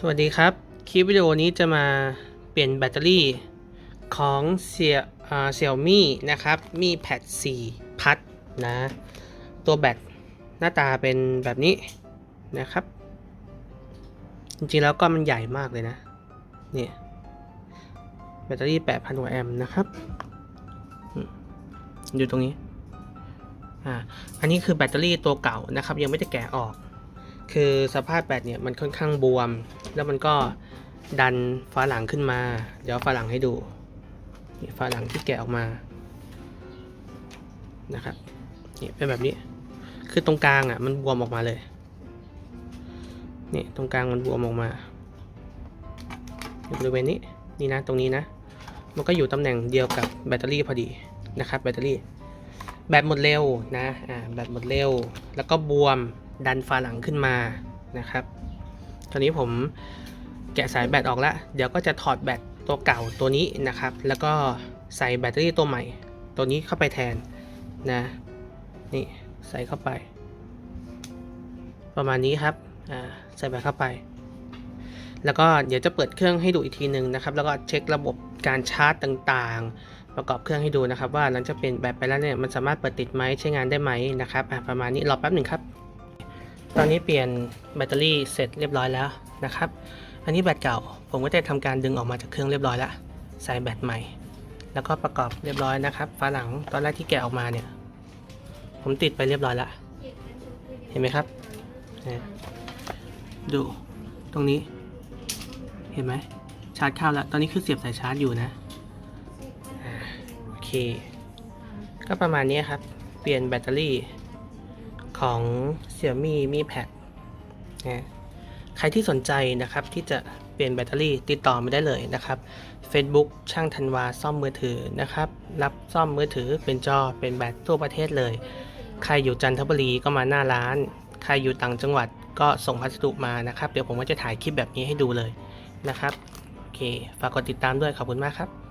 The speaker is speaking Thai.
สวัสดีครับ คลิปวิดีโอนี้จะมาเปลี่ยนแบตเตอรี่ของเสี่ยเสี่ยวมี่นะครับมี่แพด4พัดนะ ตัวแบตหน้าตาเป็นแบบนี้นะครับ จริงๆแล้วก็มันใหญ่มากเลยนะ เนี่ยแบตเตอรี่ 8,000กว่าแอมป์นะครับอืมอยู่ตรงนี้อ่าอันนี้คือแบตเตอรี่ตัวเก่านะครับ ยังไม่ได้แกะออก คือสภาพแบตเนี่ยมันค่อนข้างบวม แล้วมันก็ดันฝาหลังขึ้นมา เดี๋ยวฝาหลังให้ดูนี่ฝาหลังที่แกะออกมานะครับนี่เป็นแบบนี้ คือตรงกลางอะมันบวมออกมาเลยนี่ตรงกลางมันบวมออกมาบริเวณนี้นี่นะตรงนี้นะ มันก็อยู่ตำแหน่งเดียวกับแบตเตอรี่พอดีนะครับแบตเตอรี่แบตหมดเร็วนะอ่าแบตหมดเร็ว แล้วก็บวม ดันฝาหลังขึ้นมานะครับ ตอนนี้ผมแกะสายแบตออกแล้ว เดี๋ยวก็จะถอดแบตตัวเก่าตัวนี้นะครับ แล้วก็ใส่แบตเตอรี่ตัวใหม่ ตัวนี้เข้าไปแทนนะ นี่ใส่เข้าไป ประมาณนี้ครับ อ่า ใส่แบตเข้าไป แล้วก็เดี๋ยวจะเปิดเครื่องให้ดูอีกทีหนึ่งนะครับ แล้วก็เช็คระบบการชาร์จต่างๆ ประกอบเครื่องให้ดูนะครับ ว่าหลังจากเปลี่ยนแบตไปแล้วเนี่ย มันสามารถเปิดติดไหมใช้งานได้ไหมนะครับ อะประมาณนี้ รอแป๊บหนึ่งครับ ตอนนี้เปลี่ยนแบตเตอรี่เสร็จเรียบร้อยแล้วนะครับ อันนี้แบตเก่า ผมก็จะทำการดึงออกมาจากเครื่องเรียบร้อยแล้ว ใส่แบตใหม่ แล้วก็ประกอบเรียบร้อยนะครับฝาหลังตอนแรกที่แกะออกมาเนี่ย ผมติดไปเรียบร้อยแล้ว เห็นไหมครับ ดูตรงนี้ เห็นไหมชาร์จเข้าแล้ว ตอนนี้คือเสียบสายชาร์จอยู่นะโอเค ก็ประมาณนี้ครับ เปลี่ยนแบตเตอรี่ ของ Xiaomi Mi Pad นะใครที่สนใจนะครับที่จะเปลี่ยนแบตเตอรี่ติดต่อมาได้เลยนะครับ Facebook ช่างธันวาซ่อมมือถือนะครับ รับซ่อมมือถือเป็นจอเป็นแบตทั่วประเทศเลย ใครอยู่จันทบุรีก็มาหน้าร้าน ใครอยู่ต่างจังหวัดก็ส่งพัสดุมานะครับ เดี๋ยวผมก็จะถ่ายคลิปแบบนี้ให้ดูเลยนะครับ โอเค ฝากกดติดตามด้วยขอบคุณมากครับ